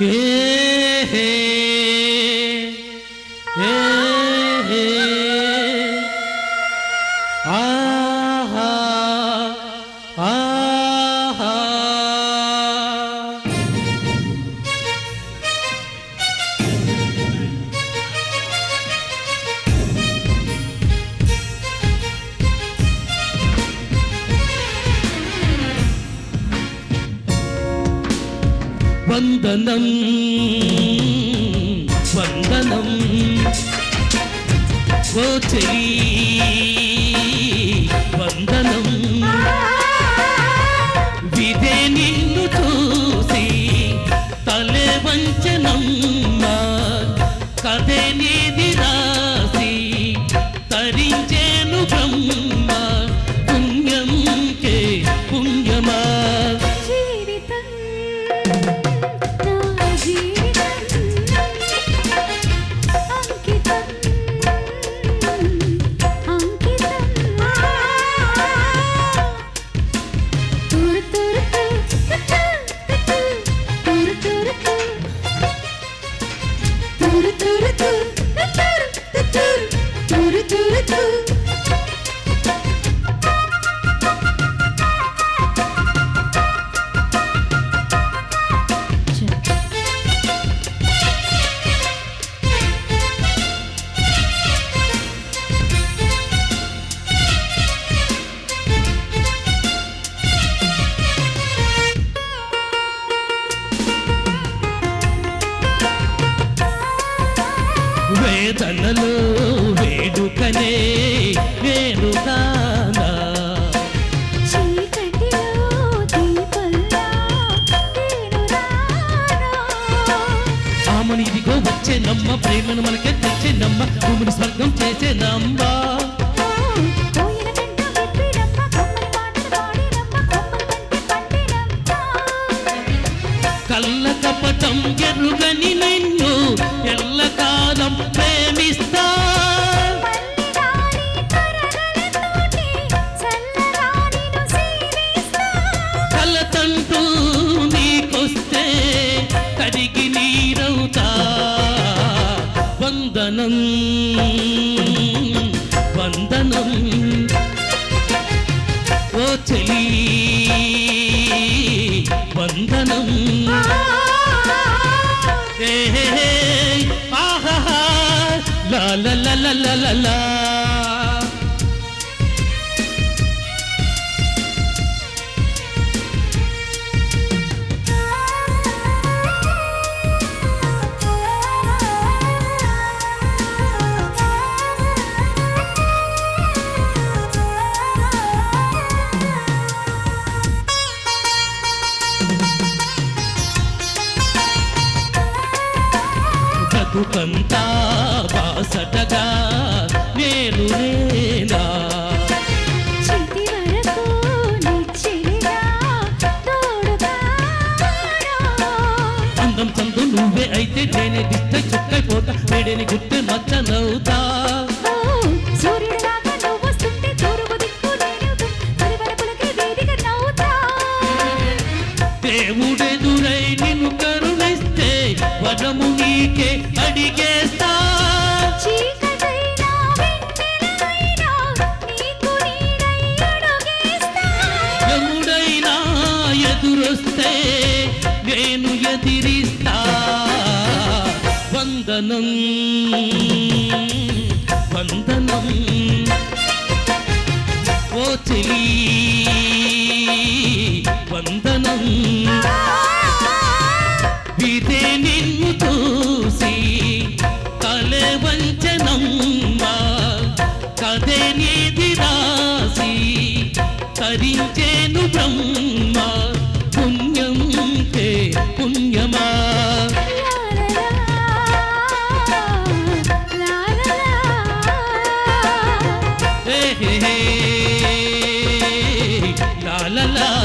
Hey. వందనం. వందనం. ఓ చెలి వందనం. విదే నిన్ను చూసి తలే వంచనమ్మ కదే నీది రాసి తరించేను బ్రహ్మ. వేదనలో వేడుకనే రానా? ఆమని ఇదిగో వచ్చే నమ్మ ప్రేమను మనకే తెచ్చే నమ్మ భూమిని స్వర్గం చేసే నమ్మ. కళ్ళ కపటం ఎరుగని నిన్ను ఎల్లకాలం ప్రేమిస్తా. కలతంటూ నీకొస్తే కరిగి నీరవుతా. వందనం వందనం. ఓ చెలి వందనం. లలా బతుకంతా బాసటగా నేను నేనా? అందం చందు నువ్వే అయితే నేనే దిష్ట చుక్కైపోతా. వేడిని గుర్తు నచ్చ దేవుడే దురై నిన్ను కరుణిస్తే వరము ఎదురొస్తే నేను ఎదిరిస్తా. వందనం వందనం. ఓ చెలి వందనం. ఇదే నిన్ను చూసి తలే వంచనమ్మ. కదే నీది రాసి తరించేను బ్రహ్మా. పుణ్యం తే పుణ్యమా లా లా.